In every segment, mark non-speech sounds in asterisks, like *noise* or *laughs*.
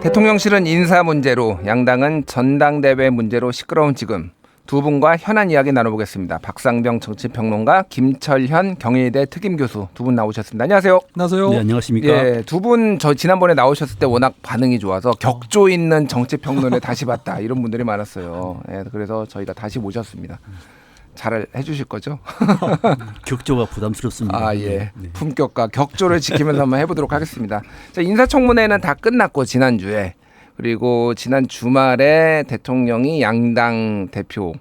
대통령실은 인사 문제로 양당은 전당대회 문제로 시끄러운 지금 두 분과 현안 이야기 나눠보겠습니다. 박상병 정치평론가 김철현 경희대 특임 교수 두 분 나오셨습니다. 안녕하세요. 안녕하세요. 네, 안녕하십니까? 예, 두 분 저 지난번에 나오셨을 때 워낙 반응이 좋아서 격조 있는 정치평론에 다시 봤다 이런 분들이 많았어요. 예, 그래서 저희가 다시 모셨습니다. 잘 해주실 거죠? *laughs* 격조가 부담스럽습니다. 아 예. 네. 품격과 격조를 지키면서 한번 해보도록 하겠습니다. 자, 인사청문회는 다 끝났고 지난 주에 그리고 지난 주말에 대통령이 양당 대표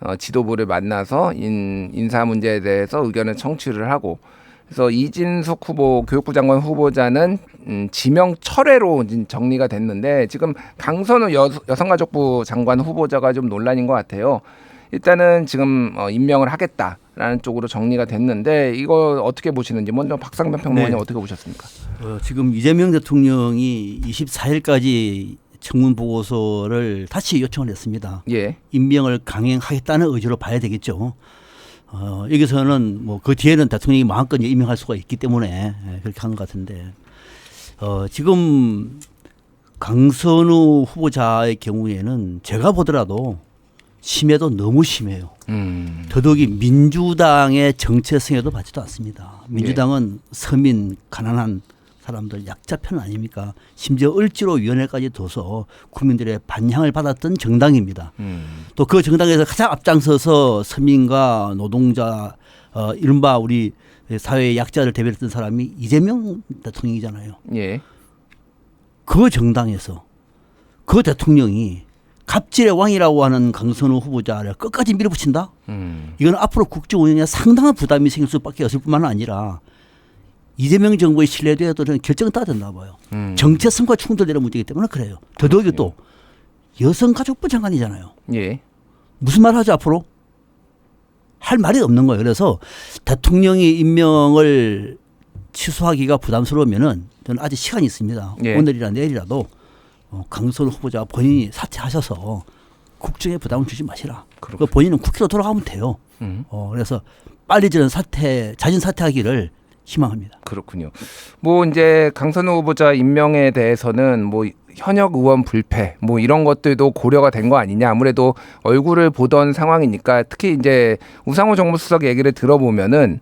어, 지도부를 만나서 인, 인사 문제에 대해서 의견을 청취를 하고 그래서 이진숙 후보 교육부 장관 후보자는 음, 지명 철회로 정리가 됐는데 지금 강선우 여, 여성가족부 장관 후보자가 좀 논란인 것 같아요. 일단은 지금 어, 임명을 하겠다라는 쪽으로 정리가 됐는데 이거 어떻게 보시는지 먼저 박상변 평론가님 네. 어떻게 보셨습니까? 어, 지금 이재명 대통령이 24일까지 청문 보고서를 다시 요청을 했습니다. 예, 임명을 강행하겠다는 의지로 봐야 되겠죠. 어, 여기서는 뭐 그 뒤에는 대통령이 마음껏 임명할 수가 있기 때문에 예, 그렇게 한 것 같은데 어, 지금 강선우 후보자의 경우에는 제가 보더라도 심해도 너무 심해요. 음, 더더욱이 민주당의 정체성에도 받지도 않습니다. 민주당은 서민, 가난한 사람들 약자 편 아닙니까? 심지어 을지로 위원회까지 둬서 국민들의 반향을 받았던 정당입니다. 음, 또그 정당에서 가장 앞장서서 서민과 노동자, 어, 이른바 우리 사회의 약자를 대변했던 사람이 이재명 대통령이잖아요. 예, 그 정당에서 그 대통령이 갑질의 왕이라고 하는 강선우 후보자를 끝까지 밀어붙인다? 음, 이건 앞으로 국정 운영에 상당한 부담이 생길 수밖에 없을 뿐만 아니라 이재명 정부의 신뢰도에도 저는 결정을 따야 된다 봐요. 음, 정체성과 충돌되는 문제이기 때문에 그래요. 더더욱이 또 여성가족부 장관이잖아요. 예, 무슨 말 하죠 앞으로? 할 말이 없는 거예요. 그래서 대통령이 임명을 취소하기가 부담스러우면은 저는 아직 시간이 있습니다. 예. 오늘이나 내일이라도 어, 강선 후보자 본인이 사퇴하셔서 국정에 부담을 주지 마시라. 그 그렇군요. 본인은 국회로 돌아가면 돼요. 음, 어, 그래서 빨리 저는 사퇴, 자진 사퇴하기를 희망합니다. 그렇군요. 뭐 이제 강선우 후보자 임명에 대해서는 뭐 현역 의원 불패 뭐 이런 것들도 고려가 된 거 아니냐 아무래도 얼굴을 보던 상황이니까 특히 이제 우상호 정무수석 얘기를 들어보면은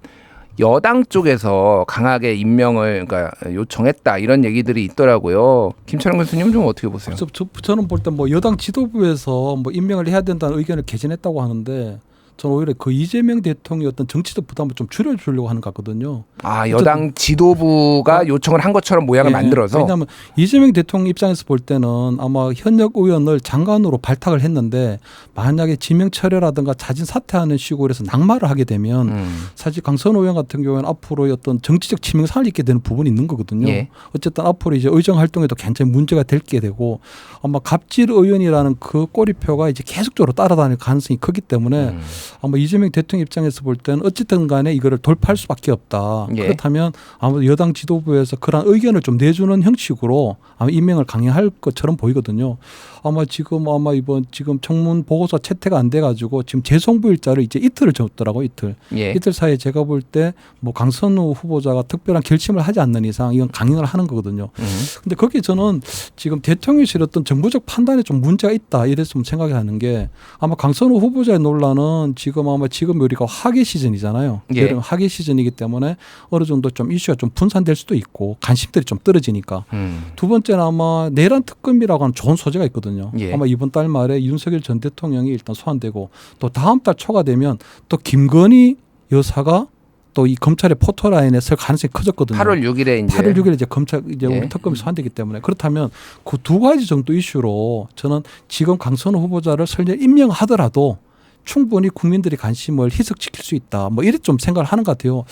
여당 쪽에서 강하게 임명을 그러니까 요청했다 이런 얘기들이 있더라고요. 김철영 교수님 좀 어떻게 보세요? 저, 저, 저는 볼 때 뭐 여당 지도부에서 뭐 임명을 해야 된다는 의견을 개진했다고 하는데 저는 오히려 그 이재명 대통령의 어떤 정치적 부담을 좀 줄여주려고 하는 것 같거든요. 아 여당 지도부가 요청을 한 것처럼 모양을 예, 만들어서 왜냐하면 이재명 대통령 입장에서 볼 때는 아마 현역 의원을 장관으로 발탁을 했는데 만약에 지명 철회라든가 자진 사퇴하는 식으로 해서 낙마를 하게 되면 음, 사실 강선호 의원 같은 경우에는 앞으로 어떤 정치적 치명상을 입게 되는 부분이 있는 거거든요. 예. 어쨌든 앞으로 이제 의정 활동에도 굉장히 문제가 될 게 되고 아마 갑질 의원이라는 그 꼬리표가 이제 계속적으로 따라다닐 가능성이 크기 때문에 음. 아마 이재명 대통령 입장에서 볼 때는 어쨌든 간에 이거를 돌파할 수밖에 없다. 예. 그렇다면 아무래도 여당 지도부에서 그런 의견을 좀 내주는 형식으로 아마 임명을 강행할 것처럼 보이거든요. 아마 지금 아마 이번 지금 청문 보고서 채택 안 돼 가지고 지금 재송부 일자를 이제 이틀을 줬더라고 이틀. 예. 이틀 사이에 제가 볼 때 뭐 강선우 후보자가 특별한 결심을 하지 않는 이상 이건 강행을 하는 거거든요. 음. 근데 거기에 저는 지금 대통령실 어떤 정부적 판단에 좀 문제가 있다 이래서 좀 생각이 하는 게 아마 강선우 후보자의 논란은 지금 아마 지금 우리가 화기 시즌이잖아요. 예. 여름 화기 시즌이기 때문에 어느 정도 좀 이슈가 좀 분산될 수도 있고 관심들이 좀 떨어지니까 음. 두 번째는 아마 내란 특검이라고 하는 좋은 소재가 있거든요. 예. 아마 이번 달 말에 윤석열 전 대통령이 일단 소환되고 또 다음 달 초가 되면 또 김건희 여사가 또이 검찰의 포토라인에 설 가능성이 커졌거든요. 8월 6일에 이제 8월 6일 이제 검찰 이제 예. 우리 특검이 소환되기 때문에 그렇다면 그 두 가지 정도 이슈로 저는 지금 강선우 후보자를 설령 임명하더라도 충분히 국민들이 관심을 희석시킬 수 있다. 뭐 이래 좀 생각을 하는 것 같아요.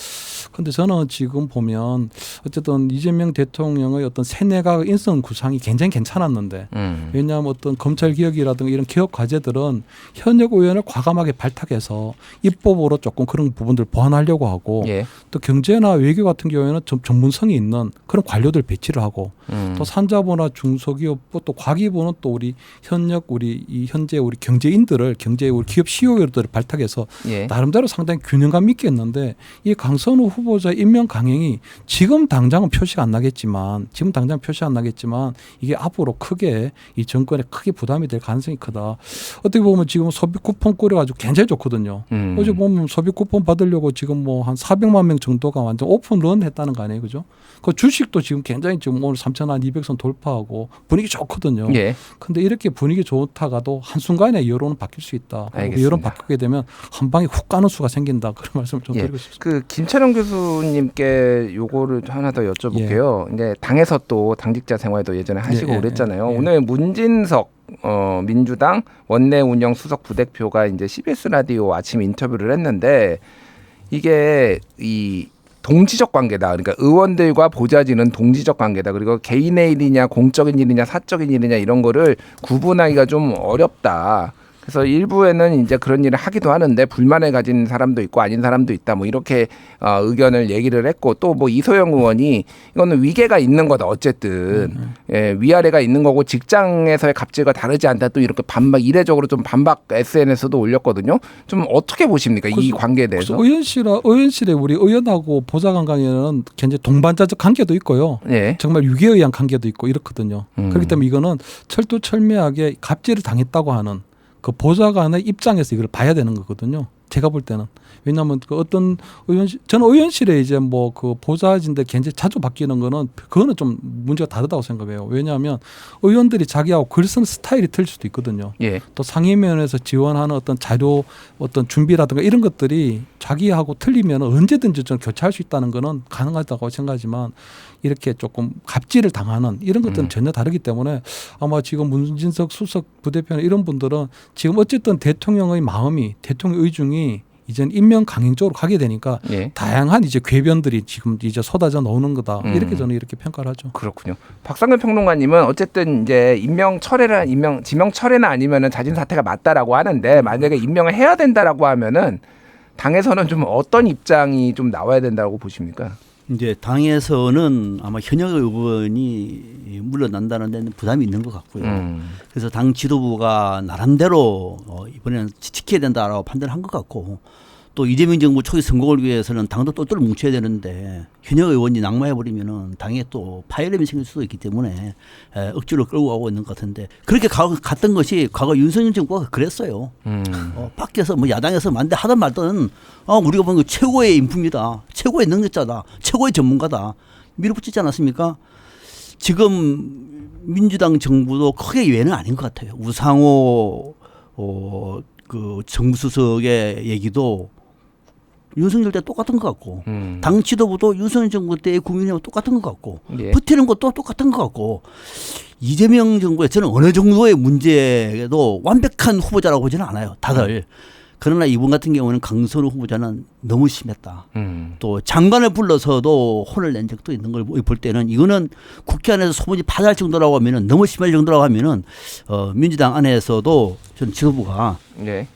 근데 저는 지금 보면 어쨌든 이재명 대통령의 어떤 세뇌가 인성 구상이 굉장히 괜찮았는데 음. 왜냐하면 어떤 검찰 개혁이라든가 이런 개혁 과제들은 현역 의원을 과감하게 발탁해서 입법으로 조금 그런 부분들 보완하려고 하고 예. 또 경제나 외교 같은 경우에는 좀 전문성이 있는 그런 관료들 배치를 하고 음. 또 산자부나 중소기업부 또 과기부는 또 우리 현역 우리 이 현재 우리 경제인들을 경제 우리 기업 CEO들을 발탁해서 예. 나름대로 상당히 균형감 있게 했는데 이 강선우 후보자 임명 강행이 지금 당장은 표시가 안 나겠지만 지금 당장 표시 안 나겠지만 이게 앞으로 크게 이 정권에 크게 부담이 될 가능성이 크다. 어떻게 보면 지금 소비 쿠폰 꾸려가지고 굉장히 좋거든요. 음. 어제 보면 소비 쿠폰 받으려고 지금 뭐 한 400만 명 정도가 완전 오픈런 했다는 거 아니에요, 그죠? 그 주식도 지금 굉장히 지금 오늘 3천 한 200선 돌파하고 분위기 좋거든요. 예. 근데 이렇게 분위기 좋다가도 한 순간에 여론은 바뀔 수 있다. 알겠습니다. 여론 바뀌게 되면 한 방에 훅 가는 수가 생긴다. 그런 말씀을 좀 예. 드리고 싶습니다. 그 김철영 교수님께 요거를 하나 더 여쭤볼게요. 이제 당에서 또 당직자 생활도 예전에 하시고 예, 예, 그랬잖아요. 예. 오늘 문진석 어, 민주당 원내 운영 수석 부대표가 이제 CBS 라디오 아침 인터뷰를 했는데 이게 이 동지적 관계다. 그러니까 의원들과 보좌진은 동지적 관계다. 그리고 개인의 일이냐 공적인 일이냐 사적인 일이냐 이런 거를 구분하기가 좀 어렵다. 그래서 일부에는 이제 그런 일을 하기도 하는데 불만을 가진 사람도 있고 아닌 사람도 있다. 뭐 이렇게 어, 의견을 얘기를 했고 또 뭐 이소영 의원이 이거는 위계가 있는 거다. 어쨌든 예, 위아래가 있는 거고 직장에서의 갑질과 다르지 않다. 또 이렇게 반박 이례적으로 좀 반박 SNS도 올렸거든요. 좀 어떻게 보십니까? 이 그래서- 관계에 대해서? 의원실 의원실에 우리 의원하고 보좌관 간에는 굉장히 동반자적 관계도 있고요. 예. 정말 유기에 의한 관계도 있고 이렇거든요. 음. 그렇기 때문에 이거는 철두철미하게 갑질을 당했다고 하는 그 보좌관의 입장에서 이걸 봐야 되는 거거든요. 제가 볼 때는 왜냐하면 그 어떤 의원실 저는 의원실에 이제 뭐 그 보좌진들 굉장히 자주 바뀌는 거는 그거는 좀 문제가 다르다고 생각해요. 왜냐하면 의원들이 자기하고 글 쓰는 스타일이 틀릴 수도 있거든요. 예. 또 상임위원회에서 지원하는 어떤 자료 어떤 준비라든가 이런 것들이 자기하고 틀리면 언제든지 좀 교체할 수 있다는 거는 가능하다고 생각하지만 이렇게 조금 갑질을 당하는 이런 것들은 음. 전혀 다르기 때문에 아마 지금 문진석 수석 부대표나 이런 분들은 지금 어쨌든 대통령의 마음이 대통령 의중이 이젠 임명 강행 쪽으로 가게 되니까 예. 다양한 이제 궤변들이 지금 이제 쏟아져 나오는 거다 음. 이렇게 저는 이렇게 평가를 하죠. 그렇군요. 박상근 평론가님은 어쨌든 이제 임명 철회나 임명 지명 철회나 아니면은 자진 사퇴가 맞다라고 하는데 만약에 임명을 해야 된다라고 하면은 당에서는 좀 어떤 입장이 좀 나와야 된다고 보십니까? 이제 당에서는 아마 현역 의원이 물러난다는 데는 부담이 있는 것 같고요. 음. 그래서 당 지도부가 나름대로 어, 이번에는 지- 지켜야 된다라고 판단한 것 같고 또 이재명 정부 초기 성공을 위해서는 당도 똘똘 뭉쳐야 되는데 현역 의원이 낙마해 버리면은 당에 또 파열음이 생길 수도 있기 때문에 에, 억지로 끌고 가고 있는 것 같은데 그렇게 가, 갔던 것이 과거 윤석열 정부가 그랬어요. 음. 어, 밖에서 뭐 야당에서 만대 하든 말든 어, 우리가 보는 거 최고의 인품이다. 최고의 능력자다. 최고의 전문가다. 밀어붙이지 않았습니까? 지금 민주당 정부도 크게 예외는 아닌 것 같아요. 우상호 어, 그 정부수석의 얘기도 윤석열 때 똑같은 것 같고 음. 당 지도부도 윤석열 정부 때의 국민의힘 똑같은 것 같고 예. 버티는 것도 똑같은 것 같고 이재명 정부에 저는 어느 정도의 문제도 완벽한 후보자라고 보지는 않아요. 다들. 그러나 이분 같은 경우는 강선우 후보자는 너무 심했다. 음. 또 장관을 불러서도 혼을 낸 적도 있는 걸 볼 때는 이거는 국회 안에서 소문이 파다할 정도라고 하면은 너무 심할 정도라고 하면은 어 민주당 안에서도 전 지도부가 예.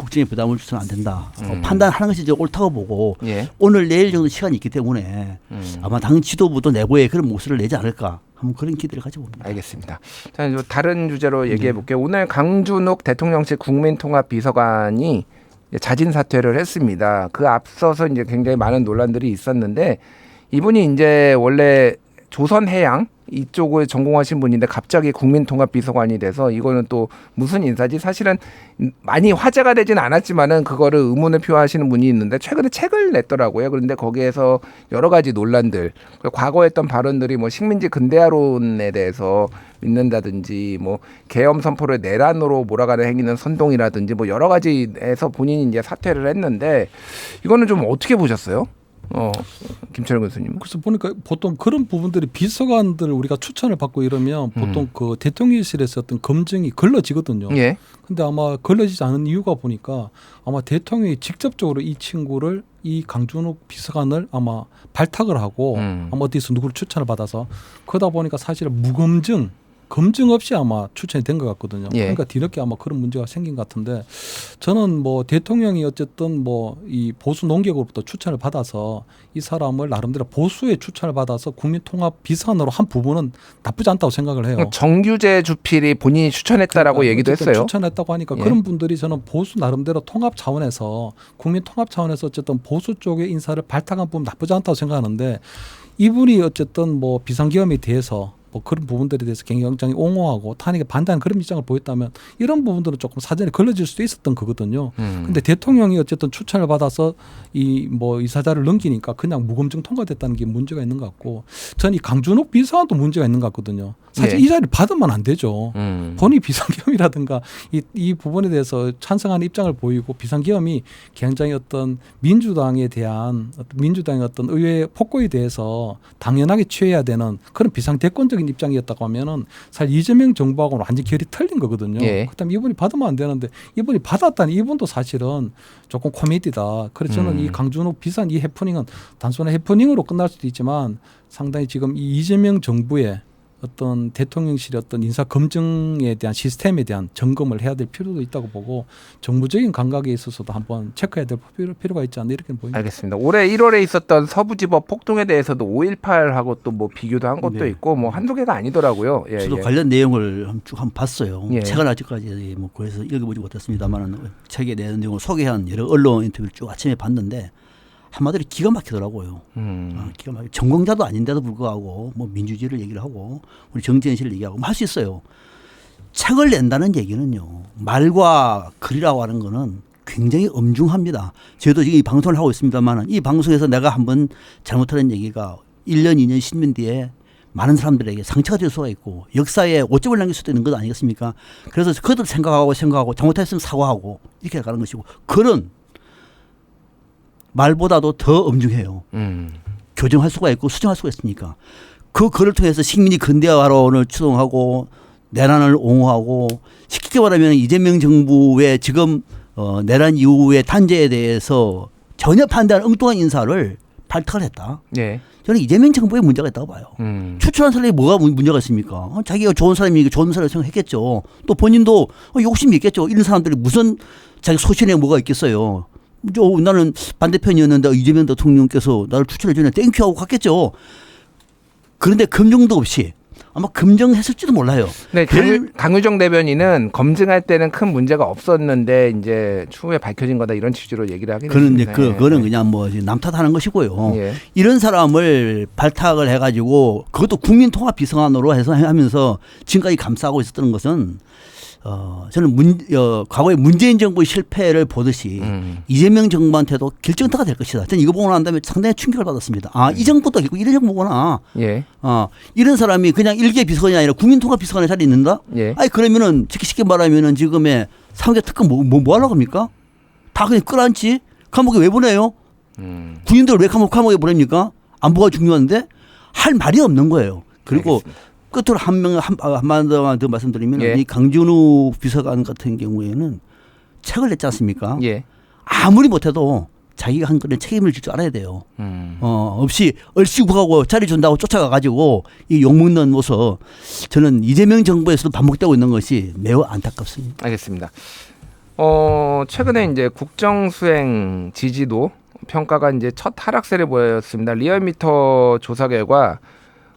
국정에 부담을 주서는 안 된다. 어, 음. 판단하는 것이 이제 옳다고 보고 예. 오늘 내일 정도 시간이 있기 때문에 음. 아마 당 지도부도 내부에 그런 목소리를 내지 않을까 한번 그런 기대를 가져봅니다. 알겠습니다. 자, 이제 다른 주제로 얘기해 볼게요. 오늘 강준욱 대통령실 국민통합비서관이 자진 사퇴를 했습니다. 그 앞서서 이제 굉장히 많은 논란들이 있었는데 이분이 이제 원래 조선해양 이쪽을 전공하신 분인데 갑자기 국민통합비서관이 돼서 이거는 또 무슨 인사지? 사실은 많이 화제가 되진 않았지만은 그거를 의문을 표하시는 분이 있는데 최근에 책을 냈더라고요. 그런데 거기에서 여러 가지 논란들, 과거 했던 발언들이 뭐 식민지 근대화론에 대해서 믿는다든지 뭐 계엄 선포를 내란으로 몰아가는 행위는 선동이라든지 뭐 여러 가지에서 본인이 이제 사퇴를 했는데 이거는 좀 어떻게 보셨어요? 어, 김철현 교수님. 그래서 보니까 보통 그런 부분들이 비서관들 우리가 추천을 받고 이러면 보통 그 대통령실에서 어떤 검증이 걸러지거든요. 예. 근데 아마 걸러지지 않은 이유가 보니까 아마 대통령이 직접적으로 이 친구를 이 강준욱 비서관을 아마 발탁을 하고 음. 아마 어디서 누구를 추천을 받아서 그러다 보니까 사실은 무검증 검증 없이 아마 추천이 된 것 같거든요. 예. 그러니까 뒤늦게 아마 그런 문제가 생긴 것 같은데 저는 뭐 대통령이 어쨌든 뭐 이 보수 농객으로부터 추천을 받아서 이 사람을 나름대로 보수의 추천을 받아서 국민통합 비서관으로 한 부분은 나쁘지 않다고 생각을 해요. 정규재 주필이 본인이 추천했다라고 그러니까 얘기도 했어요. 추천했다고 하니까 예. 그런 분들이 저는 보수 나름대로 통합 차원에서 국민 통합 차원에서 어쨌든 보수 쪽의 인사를 발탁한 부분 나쁘지 않다고 생각하는데 이분이 어쨌든 뭐 비상계엄에 대해서 뭐 그런 부분들에 대해서 굉장히 옹호하고 탄핵에 반대하는 그런 입장을 보였다면 이런 부분들은 조금 사전에 걸러질 수도 있었던 거거든요. 음. 근데 대통령이 어쨌든 추천을 받아서 이 뭐 이사자를 넘기니까 그냥 무검증 통과됐다는 게 문제가 있는 것 같고 전 이 강준욱 비서관도 문제가 있는 것 같거든요. 사실 예. 이 자리를 받으면 안 되죠. 음. 본인이 비상계엄이라든가 이, 이 부분에 대해서 찬성하는 입장을 보이고 비상계엄이 굉장히 어떤 민주당에 대한 민주당의 어떤 의회 폭거에 대해서 당연하게 취해야 되는 그런 비상대권적 인 입장이었다고 하면은 사실 이재명 정부하고는 완전 결이 틀린 거거든요. 예. 그다음에 이분이 받으면 안 되는데 이분이 받았다니 이분도 사실은 조금 코미디다. 그래서 저는 음. 이 강준욱 비싼 이 해프닝은 단순한 해프닝으로 끝날 수도 있지만 상당히 지금 이 이재명 정부의 어떤 대통령실의 어떤 인사 검증에 대한 시스템에 대한 점검을 해야 될 필요도 있다고 보고 정부적인 감각에 있어서도 한번 체크해야 될 필요, 필요가 있지 않나 이렇게 보입니다. 알겠습니다. 올해 1월에 있었던 서부지법 폭동에 대해서도 5.18하고 또 뭐 비교도 한 것도 네. 있고 뭐 한두 개가 아니더라고요. 예, 저도 예. 관련 내용을 쭉 한번 봤어요. 예. 책은 아직까지 뭐 그래서 읽어보지 못했습니다만 책에 대한 내용을 소개한 여러 언론 인터뷰를 쭉 아침에 봤는데 한마디로 기가 막히더라고요. 음. 아, 기가 막히 전공자도 아닌데도 불구하고 뭐 민주주의를 얘기를 하고 우리 정치현 씨를 얘기하고 뭐 할수 있어요. 책을 낸다는 얘기는요. 말과 글이라고 하는 거는 굉장히 엄중합니다. 저도 지금 이 방송을 하고 있습니다만 이 방송에서 내가 한번 잘못하는 얘기가 1년, 2년, 10년 뒤에 많은 사람들에게 상처가 될 수가 있고 역사에 오점을 남길 수도 있는 것 아니겠습니까? 그래서 그것도 생각하고 생각하고 잘못했으면 사과하고 이렇게 가는 것이고 글은 말보다도 더 엄중해요. 음. 교정할 수가 있고 수정할 수가 있으니까 그 글을 통해서 식민지 근대화론을 추동하고 내란을 옹호하고 쉽게 말하면 이재명 정부의 지금 어, 내란 이후의 탄재에 대해서 전혀 반대하는 엉뚱한 인사를 발탁을 했다. 예. 저는 이재명 정부에 문제가 있다고 봐요. 음. 추천한 사람이 뭐가 문- 문제가 있습니까? 어, 자기가 좋은 사람이니까 좋은 사람을 생각했겠죠. 또 본인도 어, 욕심이 있겠죠. 이런 사람들이 무슨 자기 소신에 뭐가 있겠어요. 저 나는 반대편이었는데 이재명 대통령께서 나를 추천해 주네 땡큐 하고 갔겠죠. 그런데 검증도 없이 아마 검증했을지도 몰라요. 네, 별- 강유, 강유정 대변인은 검증할 때는 큰 문제가 없었는데 이제 추후에 밝혀진 거다 이런 취지로 얘기를 하긴 그런데. 그 예. 그거는 그냥 뭐 남탓하는 것이고요. 예. 이런 사람을 발탁을 해가지고 그것도 국민통합 비서관으로 해서 하면서 지금까지 감싸고 있었던 것은 어 저는 문 어, 과거에 문재인 정부 실패를 보듯이 음. 이재명 정부한테도 결정타가 될 것이다. 저는 이거 보고 난 다음에 상당히 충격을 받았습니다. 아이 정부도 결국 이런 정부구나. 예. 어 이런 사람이 그냥 일개 비서관이 아니라 국민통합 비서관의 자리에 있는다. 예. 아니 그러면은 쉽게 쉽게 말하면은 지금의 상계 특검 뭐, 뭐, 뭐 하려고 합니까? 다 그냥 끌어안지 감옥에 왜 보내요? 음. 군인들 왜 감옥 감옥에 보냅니까? 안보가 중요한데 할 말이 없는 거예요. 그리고 알겠습니다. 끝으로 한 명 한 한만 더 말씀드리면 예. 이 강준우 비서관 같은 경우에는 책을 냈지 않습니까? 예. 아무리 못해도 자기가 한 건에 책임을 질 줄 알아야 돼요. 음. 어, 없이 얼씨구하고 자리 준다고 쫓아가 가지고 이 욕먹는 모습 저는 이재명 정부에서도 반복되고 있는 것이 매우 안타깝습니다. 알겠습니다. 어, 최근에 이제 국정 수행 지지도 평가가 이제 첫 하락세를 보였습니다. 리얼미터 조사 결과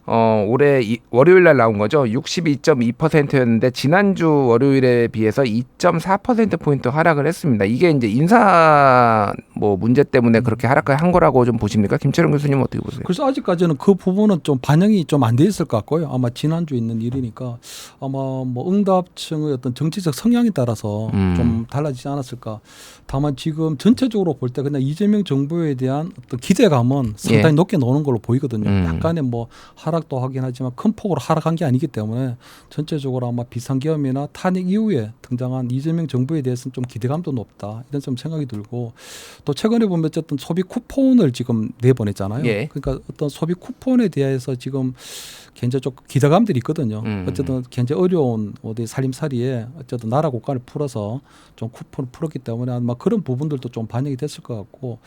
어, 올해 이, 월요일 날 나온 거죠. 62.2%였는데 지난주 월요일에 비해서 2.4% 포인트 하락을 했습니다. 이게 이제 인사 뭐 문제 때문에 그렇게 하락을 한 거라고 좀 보십니까? 김철영 교수님 어떻게 보세요? 그래서 아직까지는 그 부분은 좀 반영이 좀 안 돼 있을 것 같고요. 아마 지난주 에 있는 일이니까 아마 뭐 응답층의 어떤 정치적 성향에 따라서 음. 좀 달라지지 않았을까. 다만 지금 전체적으로 볼 때 그냥 이재명 정부에 대한 어떤 기대감은 상당히 예. 높게 나오는 걸로 보이거든요. 음. 약간의 뭐 하락도 하긴 하지만 큰 폭으로 하락한 게 아니기 때문에 전체적으로 아마 비상계엄이나 탄핵 이후에 등장한 이재명 정부에 대해서는 좀 기대감도 높다 이런 좀 생각이 들고 또 최근에 보면 어쨌든 소비 쿠폰을 지금 내보냈잖아요. 예. 그러니까 어떤 소비 쿠폰에 대해서 지금 굉장히 좀 기대감들이 있거든요. 음. 어쨌든 굉장히 어려운 어디 살림살이에 어쨌든 나라 국가를 풀어서 좀 쿠폰을 풀었기 때문에 아마 그런 부분들도 좀 반영이 됐을 것 같고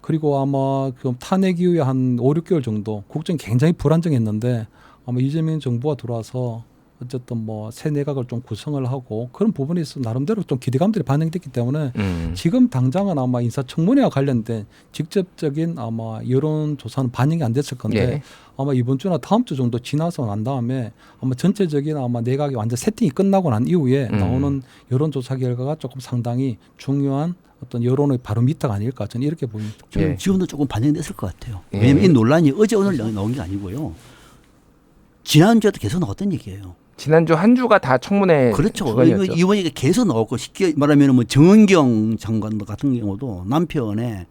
그리고 아마 그 탄핵 이후에 한 5, 6개월 정도 국정이 굉장히 불안정했는데 아마 이재명 정부가 들어와서 어쨌든 뭐 새 내각을 좀 구성을 하고 그런 부분에 있어 나름대로 좀 기대감들이 반영됐기 때문에 음. 지금 당장은 아마 인사청문회와 관련된 직접적인 아마 여론 조사는 반영이 안 됐을 건데 예. 아마 이번 주나 다음 주 정도 지나서 난 다음에 아마 전체적인 아마 내각이 완전 세팅이 끝나고 난 이후에 음. 나오는 여론 조사 결과가 조금 상당히 중요한 어떤 여론의 바로미터가 아닐까 저는 이렇게 보입니다. 저는 예. 지금도 조금 반영됐을 것 같아요. 예. 왜냐하면 이 논란이 어제 오늘 나- 나온 게 아니고요. 지난주에도 계속 나왔던 얘기예요. 지난주 한 주가 다 청문회 그렇죠. 주간이었죠. 이번 얘기가 계속 나왔고 쉽게 말하면 뭐 정은경 장관 같은 경우도 남편의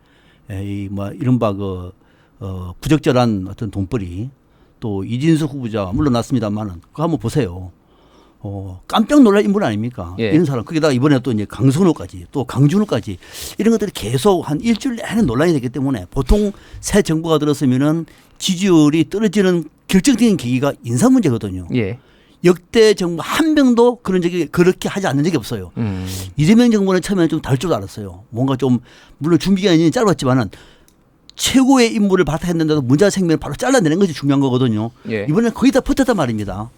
이뭐 이른바 그 어, 부적절한 어떤 돈벌이 또 이진수 후보자 물러났습니다만은 그거 한번 보세요. 어, 깜짝 놀랄 인물 아닙니까? 예. 이런 사람. 거기다가 이번에 또 이제 강선호까지 또 강준호까지 이런 것들이 계속 한 일주일 내내 논란이 되기 때문에 보통 새 정부가 들었으면은 지지율이 떨어지는 결정적인 계기가 인사 문제거든요. 예. 역대 정부 한 명도 그런 적이 그렇게 하지 않는 적이 없어요. 음. 이재명 정부는 처음에는 좀 다를 줄 알았어요. 뭔가 좀 물론 준비 기간이 짧았지만은 최고의 인물을 발탁했는데도 문자 생명을 바로 잘라내는 것이 중요한 거거든요. 예. 이번에 거의 다 버텼단 말입니다.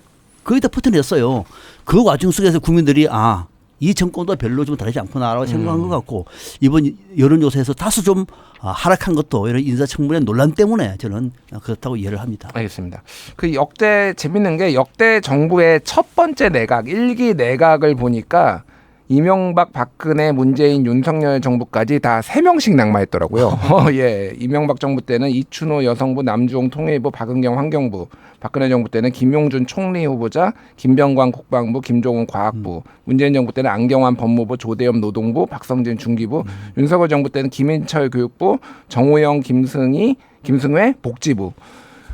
거의 다 버텨냈어요. 그 와중 속에서 국민들이 아, 이 정권도 별로 좀 다르지 않구나라고 생각한 것 같고 이번 여론조사에서 다소 좀 아, 하락한 것도 이런 인사청문회 논란 때문에 저는 그렇다고 이해를 합니다. 알겠습니다. 그 역대 재밌는 게 역대 정부의 첫 번째 내각 일기 내각을 보니까 이명박, 박근혜, 문재인, 윤석열 정부까지 다 세 명씩 낙마했더라고요. *laughs* 어, 예, 이명박 정부 때는 이춘호 여성부, 남주홍 통일부, 박은경 환경부, 박근혜 정부 때는 김용준 총리 후보자, 김병관 국방부, 김종훈 과학부, 문재인 정부 때는 안경환 법무부, 조대엽 노동부, 박성진 중기부, 윤석열 정부 때는 김인철 교육부, 정호영, 김승희, 김승회 복지부.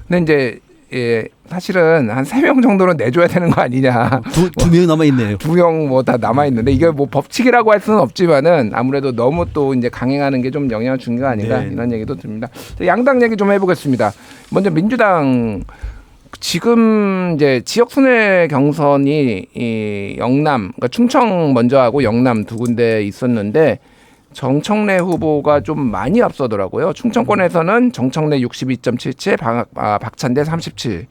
근데 이제 예, 사실은 한 세 명 정도는 내줘야 되는 거 아니냐. 두, 두 명이 남아있네요. 두 명 뭐 다 남아 있는데 이게 뭐 법칙이라고 할 수는 없지만은 아무래도 너무 또 이제 강행하는 게 좀 영향을 준 게 아닌가 네. 이런 얘기도 듭니다. 자, 양당 얘기 좀 해보겠습니다. 먼저 민주당 지금 이제 지역 순회 경선이 이 영남, 그러니까 충청 먼저 하고 영남 두 군데 있었는데 정청래 후보가 좀 많이 앞서더라고요. 충청권에서는 정청래 62.77, 박, 아, 박찬대 37.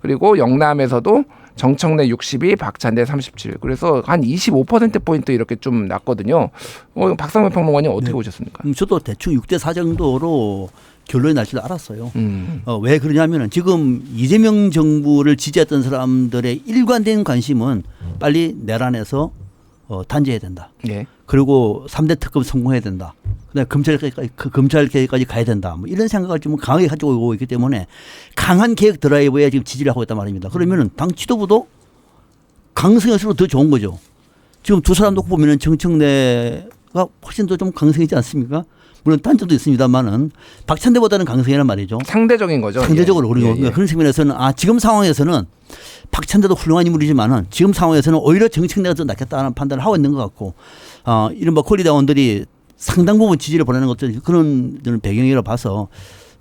그리고 영남에서도 정청래 62, 박찬대 37. 그래서 한 25% 포인트 이렇게 좀 났거든요. 어, 박상면 평론가님 어떻게 네. 보셨습니까? 음, 저도 대충 6대 4 정도로 결론이 날 줄 알았어요. 음. 어, 왜 그러냐면은 지금 이재명 정부를 지지했던 사람들의 일관된 관심은 빨리 내란에서 어, 단죄해야 된다. 예. 그리고 3대 특검 성공해야 된다. 그다음에 검찰까지 그 검찰까지 가야 된다. 뭐 이런 생각을 좀 강하게 가지고 오고 있기 때문에 강한 개혁 드라이브에 지금 지지를 하고 있단 말입니다. 그러면은 당 지도부도 강성할수록 더 좋은 거죠. 지금 두 사람 놓고 보면은 정청래가 훨씬 더 좀 강성이지 않습니까? 물론 단점도 있습니다만은 박찬대보다는 강성이란 말이죠. 상대적인 거죠. 상대적으로 예. 그런 예, 예. 그런 측면에서는 아 지금 상황에서는 박찬대도 훌륭한 인물이지만은 지금 상황에서는 오히려 정책내가 더 낫겠다는 판단을 하고 있는 것 같고 어 이른바 콜리다원들이 상당 부분 지지를 보내는 것들 그런 배경이라 봐서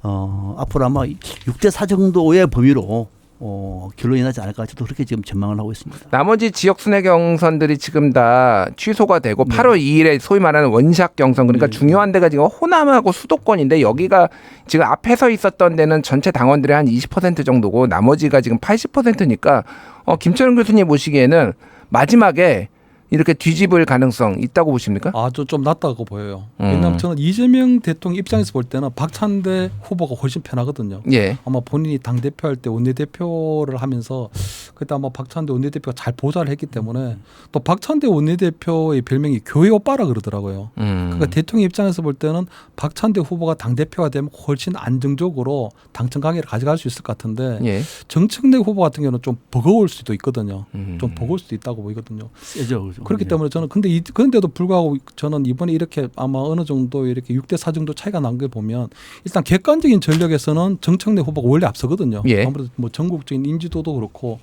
어 앞으로 아마 6대 4 정도의 범위로 어 결론이 나지 않을까 저도 그렇게 지금 전망을 하고 있습니다. 나머지 지역 순회 경선들이 지금 다 취소가 되고 네. 8월 2일에 소위 말하는 원샷 경선 그러니까 중요한 데가 지금 호남하고 수도권인데 여기가 지금 앞에 서 있었던 데는 전체 당원들의 한 20% 정도고 나머지가 지금 80%니까 어, 김철은 교수님 보시기에는 마지막에 이렇게 뒤집을 가능성 있다고 보십니까? 아주 좀 낮다고 보여요. 음. 왜냐하면 저는 이재명 대통령 입장에서 볼 때는 박찬대 후보가 훨씬 편하거든요. 예. 아마 본인이 당 대표 할 때 원내 대표를 하면서 그때 아마 박찬대 원내 대표가 잘 보좌를 했기 때문에 또 박찬대 원내 대표의 별명이 교회 오빠라 그러더라고요. 음. 그러니까 대통령 입장에서 볼 때는 박찬대 후보가 당 대표가 되면 훨씬 안정적으로 당청 강의를 가져갈 수 있을 것 같은데 예. 정청래 후보 같은 경우는 좀 버거울 수도 있거든요. 음. 좀 버거울 수도 있다고 보이거든요. 세죠. 그렇기 네. 때문에 저는 근데 이, 그런데도 불구하고 저는 이번에 이렇게 아마 어느 정도 이렇게 6대 4 정도 차이가 난 게 보면 일단 객관적인 전력에서는 정청래 후보가 원래 앞서거든요. 예. 아무래도 뭐 전국적인 인지도도 그렇고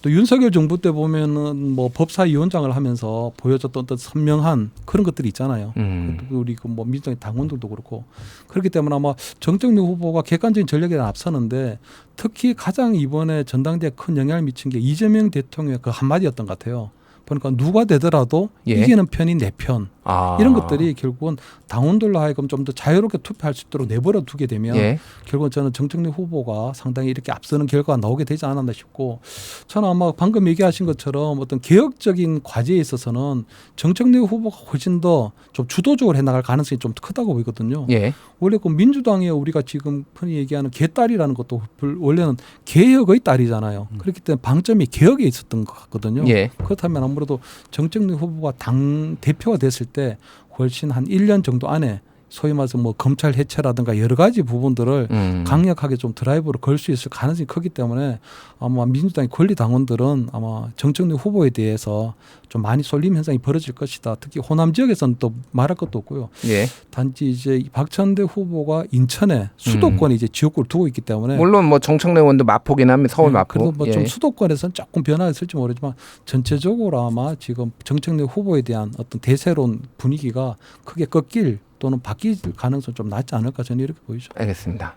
또 윤석열 정부 때 보면은 뭐 법사위원장을 하면서 보여줬던 어떤 선명한 그런 것들이 있잖아요. 음. 우리 그 뭐 민주당 당원들도 그렇고 그렇기 때문에 아마 정청래 후보가 객관적인 전력에 앞서는데 특히 가장 이번에 전당대에 큰 영향을 미친 게 이재명 대통령의 그 한마디였던 것 같아요. 보니까 누가 되더라도 예. 이기는 편이 내 편. 아. 이런 것들이 결국은 당원들로 하여금 좀 더 자유롭게 투표할 수 있도록 내버려 두게 되면 예. 결국은 저는 정청래 후보가 상당히 이렇게 앞서는 결과가 나오게 되지 않았나 싶고 저는 아마 방금 얘기하신 것처럼 어떤 개혁적인 과제에 있어서는 정청래 후보가 훨씬 더 좀 주도적으로 해나갈 가능성이 좀 크다고 보이거든요. 예. 원래 그 민주당에 우리가 지금 흔히 얘기하는 개딸이라는 것도 불- 원래는 개혁의 딸이잖아요. 그렇기 때문에 방점이 개혁에 있었던 것 같거든요. 예. 그렇다면 아무래도 정청래 후보가 당 대표가 됐을 때 훨씬 한 1년 정도 안에 소위 말해서 뭐 검찰 해체라든가 여러 가지 부분들을 음. 강력하게 좀 드라이브로 걸 수 있을 가능성이 크기 때문에 아마 민주당의 권리 당원들은 아마 정청래 후보에 대해서 좀 많이 쏠림 현상이 벌어질 것이다. 특히 호남 지역에서는 또 말할 것도 없고요. 예. 단지 이제 이 박찬대 후보가 인천에 수도권에 이제 지역구를 두고 있기 때문에 음. 물론 뭐 정청래 의원도 마포긴 합니다. 서울 네, 마포. 그래도 뭐좀 예. 수도권에서는 조금 변화가 있을지 모르지만 전체적으로 아마 지금 정청래 후보에 대한 어떤 대세론 분위기가 크게 꺾일 또는 바뀔 가능성 좀 낮지 않을까 저는 이렇게 보이죠. 알겠습니다.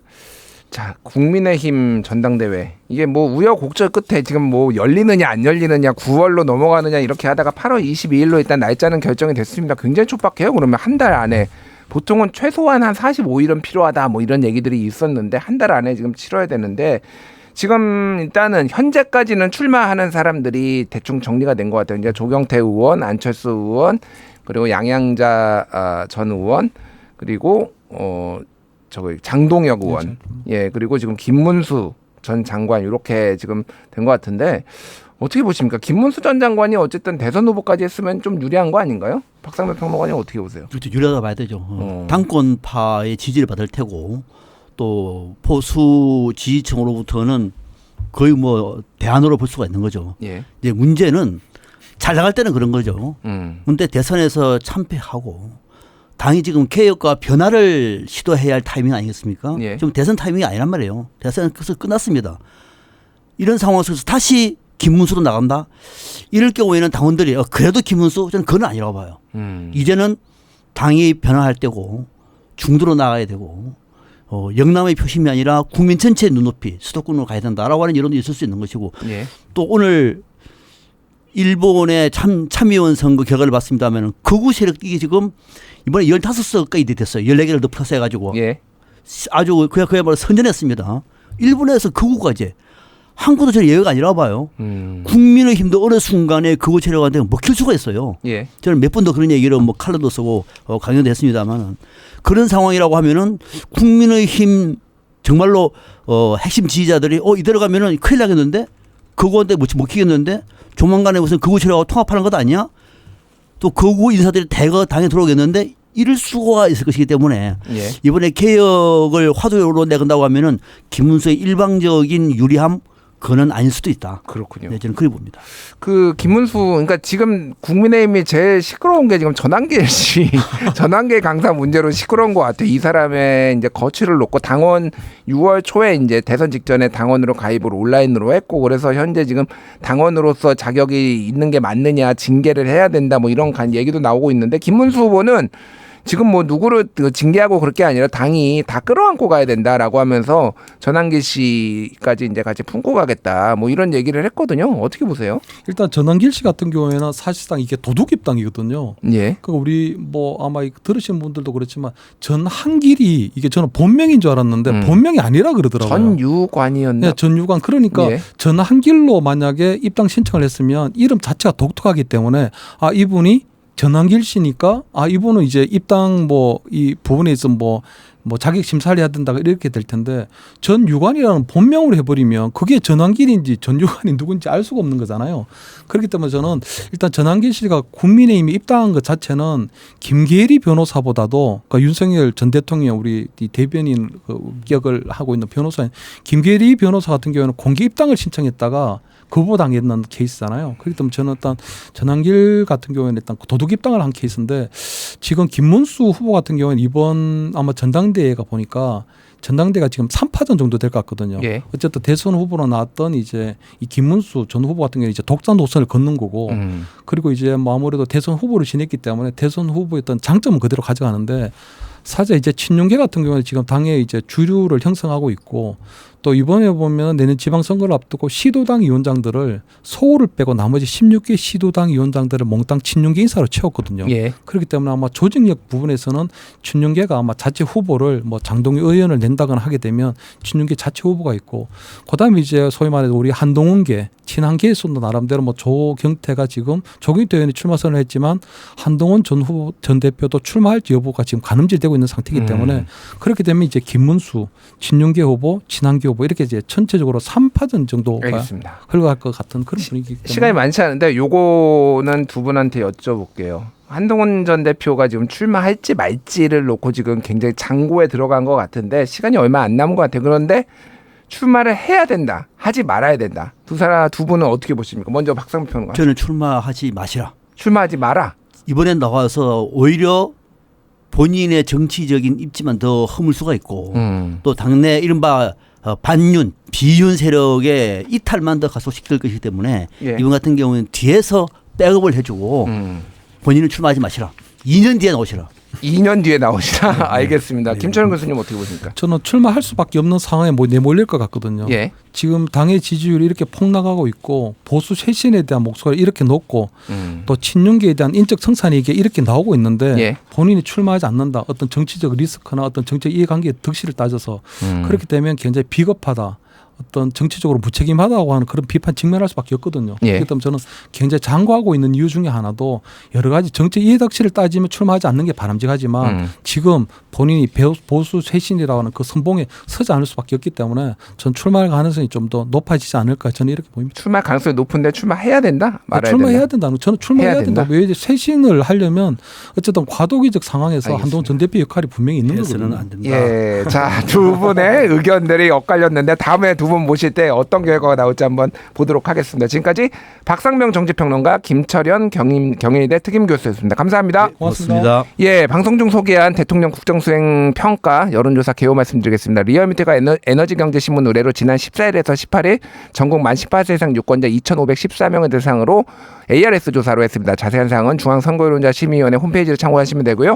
자, 국민의힘 전당대회 이게 뭐 우여곡절 끝에 지금 뭐 열리느냐 안 열리느냐 9월로 넘어가느냐 이렇게 하다가 8월 22일로 일단 날짜는 결정이 됐습니다. 굉장히 촉박해요. 그러면 한 달 안에 보통은 최소한 한 45일은 필요하다 뭐 이런 얘기들이 있었는데 한 달 안에 지금 치러야 되는데 지금 일단은 현재까지는 출마하는 사람들이 대충 정리가 된 것 같아요. 이제 조경태 의원, 안철수 의원, 그리고 양양자 아, 전 의원, 그리고 어 저거 장동혁 의원, 예 그리고 지금 김문수 전 장관 이렇게 지금 된 것 같은데 어떻게 보십니까? 김문수 전 장관이 어쨌든 대선 후보까지 했으면 좀 유리한 거 아닌가요? 박상면 평론가님 어떻게 보세요? 그렇죠. 유리하다 봐야 되죠. 어. 어. 당권파의 지지를 받을 테고 또 포수 지지층으로부터는 거의 뭐 대안으로 볼 수가 있는 거죠. 예, 이제 문제는 잘 나갈 때는 그런 거죠. 음, 근데 대선에서 참패하고 당이 지금 개혁과 변화를 시도해야 할 타이밍 아니겠습니까? 예. 지금 대선 타이밍이 아니란 말이에요. 대선은 그래서 끝났습니다. 이런 상황 속에서 다시 김문수로 나간다? 이럴 경우에는 당원들이 어, 그래도 김문수? 저는 그건 아니라고 봐요. 음, 이제는 당이 변화할 때고 중도로 나가야 되고 어, 영남의 표심이 아니라 국민 전체의 눈높이 수도권으로 가야 된다라고 하는 여론도 있을 수 있는 것이고 예, 또 오늘 일본의 참, 참의원 선거 결과를 봤습니다면 극우 세력이 지금 이번에 15석까지 됐어요. 14개를 더 플러스 해가지고 예, 아주 그야 그야말로 선전했습니다. 일본에서 극우가 이제 한국도 저는 예외가 아니라고 봐요. 음, 국민의힘도 어느 순간에 극우 세력한테 먹힐 수가 있어요. 예, 저는 몇 번 더 그런 얘기를 뭐 칼럼도 쓰고 어, 강연도 했습니다만은 그런 상황이라고 하면은 국민의힘 정말로 어, 핵심 지지자들이 어 이대로 가면은 큰일 나겠는데 그거한테 못 먹히겠는데 조만간에 무슨 그우 체력하고 통합하는 것 아니야? 또 그우 인사들이 대거 당에 들어오겠는데 이럴 수가 있을 것이기 때문에 예. 이번에 개혁을 화두로 내건다고 하면은 김문수의 일방적인 유리함 그거는 아닐 수도 있다. 그렇군요. 네, 저는 그렇게 봅니다. 그 김문수 그러니까 지금 국민의힘이 제일 시끄러운 게 지금 전환길 *laughs* 씨 전환길 강사 문제로 시끄러운 것 같아요. 이 사람의 이제 거취를 놓고 당원 6월 초에 이제 대선 직전에 당원으로 가입을 온라인으로 했고 그래서 현재 지금 당원으로서 자격이 있는 게 맞느냐 징계를 해야 된다 뭐 이런 간 얘기도 나오고 있는데 김문수 후보는 지금 뭐 누구를 그 징계하고 그럴 게 아니라 당이 다 끌어안고 가야 된다라고 하면서 전환길 씨까지 이제 같이 품고 가겠다 뭐 이런 얘기를 했거든요. 어떻게 보세요? 일단 전환길 씨 같은 경우에는 사실상 이게 도둑 입당이거든요. 예. 그 우리 뭐 아마 들으신 분들도 그렇지만 전한길이 이게 저는 본명인 줄 알았는데 음. 본명이 아니라 그러더라고요. 전유관이었나? 네, 전유관 그러니까 예. 전한길로 만약에 입당 신청을 했으면 이름 자체가 독특하기 때문에 아 이분이 전한길 씨니까 아 이분은 이제 입당 뭐 이 부분에 있어 뭐 뭐 자격 심사를 해야 된다 이렇게 될 텐데 전 유관이라는 본명으로 해버리면 그게 전한길인지 전 유관이 누군지 알 수가 없는 거잖아요. 그렇기 때문에 저는 일단 전한길 씨가 국민의힘에 입당한 것 자체는 김계리 변호사보다도 그러니까 윤석열 전 대통령 우리 이 대변인 그 기억을 하고 있는 변호사인 김계리 변호사 같은 경우에는 공개 입당을 신청했다가 거부당했는 케이스잖아요. 그렇기 때문에 저는 일단 전한길 같은 경우에는 일단 도둑 입당을 한 케이스인데 지금 김문수 후보 같은 경우는 이번 아마 전당대회가 보니까 전당대가 지금 3파전 정도 될 것 같거든요. 예. 어쨌든 대선 후보로 나왔던 이제 이 김문수 전 후보 같은 경우는 이제 독자 노선을 걷는 거고 음. 그리고 이제 뭐 아무래도 대선 후보를 지냈기 때문에 대선 후보였던 장점은 그대로 가져가는데 사실 이제 친윤계 같은 경우는 지금 당에 이제 주류를 형성하고 있고 또 이번에 보면 내년 지방선거를 앞두고 시도당 위원장들을 서울을 빼고 나머지 16개 시도당 위원장들을 몽땅 친윤계 인사로 채웠거든요. 예. 그렇기 때문에 아마 조직력 부분에서는 친윤계가 아마 자체 후보를 뭐 장동희 의원을 낸다거나 하게 되면 친윤계 자체 후보가 있고 그다음에 이제 소위 말해서 우리 한동훈계 친한계에서도 나름대로 뭐 조경태가 지금 조경태 의원이 출마 선언을 했지만 한동훈 전 후보 전 대표도 출마할지 여부가 지금 가늠질되고 있는 상태이기 음. 때문에 그렇게 되면 이제 김문수 친윤계 후보 친한계 후보 이렇게 이제 전체적으로 3파전 정도가 알겠습니다. 흘러갈 것 같은 그런 분위기이기 때문에 시간이 많지 않은데 요거는 두 분한테 여쭤볼게요. 한동훈 전 대표가 지금 출마할지 말지를 놓고 지금 굉장히 장고에 들어간 것 같은데 시간이 얼마 안 남은 것 같아요. 그런데 출마를 해야 된다, 하지 말아야 된다. 두 사람 두 분은 어떻게 보십니까? 먼저 박상표 평론가. 저는 출마하지 마시라. 출마하지 마라. 이번에 나와서 오히려 본인의 정치적인 입지만 더 허물 수가 있고 음. 또 당내 이른바 어, 반윤, 비윤 세력의 이탈만 더 가속시킬 것이기 때문에 예. 이번 같은 경우는 뒤에서 백업을 해주고 음. 본인은 출마하지 마시라. 2년 뒤에 나오시라. 2년 뒤에 나오시라. 알겠습니다. 네. 김철은 교수님 어떻게 보십니까? 저는 출마할 수밖에 없는 상황에 뭐 내몰릴 것 같거든요. 예. 지금 당의 지지율이 이렇게 폭락하고 있고 보수 쇄신에 대한 목소리가 이렇게 높고 음. 또 친윤계에 대한 인적 이게 이렇게 나오고 있는데 예. 본인이 출마하지 않는다 어떤 정치적 리스크나 어떤 정책 이해관계의 득실을 따져서 음. 그렇게 되면 굉장히 비겁하다 어떤 정치적으로 무책임하다고 하는 그런 비판 직면할 수밖에 없거든요. 예. 그렇기 때문에 저는 굉장히 장구하고 있는 이유 중에 하나도 여러 가지 정책 이해득실을 따지면 출마하지 않는 게 바람직하지만 음. 지금 본인이 배우- 보수 쇄신이라고 하는 그 선봉에 서지 않을 수밖에 없기 때문에 전 출마할 가능성이 좀 더 높아지지 않을까 저는 이렇게 보입니다. 출마 가능성이 높은데 출마해야 된다. 말아야 출마해야 된다. 된다는 저는 출마해야 해야 된다? 된다. 왜 이제 쇄신을 하려면 어쨌든 과도기적 상황에서 알겠습니다. 한동훈 전 대표 역할이 분명히 있는 거거든요. 안 된다. 예, 자 두 분의 의견들이 엇갈렸는데 다음에 두분 모실 때 어떤 결과가 나올지 한번 보도록 하겠습니다. 지금까지 박상명 정치평론가 김철현 경임 경인대 특임 교수였습니다. 감사합니다. 고맙습니다. 예, 방송 중 소개한 대통령 국정수행 평가 여론조사 개요 말씀드리겠습니다. 리얼미터가 에너, 에너 지경제신문 의뢰로 지난 14일에서 18일 전국 만 18세 이상 유권자 2,514명을 대상으로 ARS 조사로 했습니다. 자세한 사항은 중앙선거론자 심의위원회 홈페이지를 참고하시면 되고요.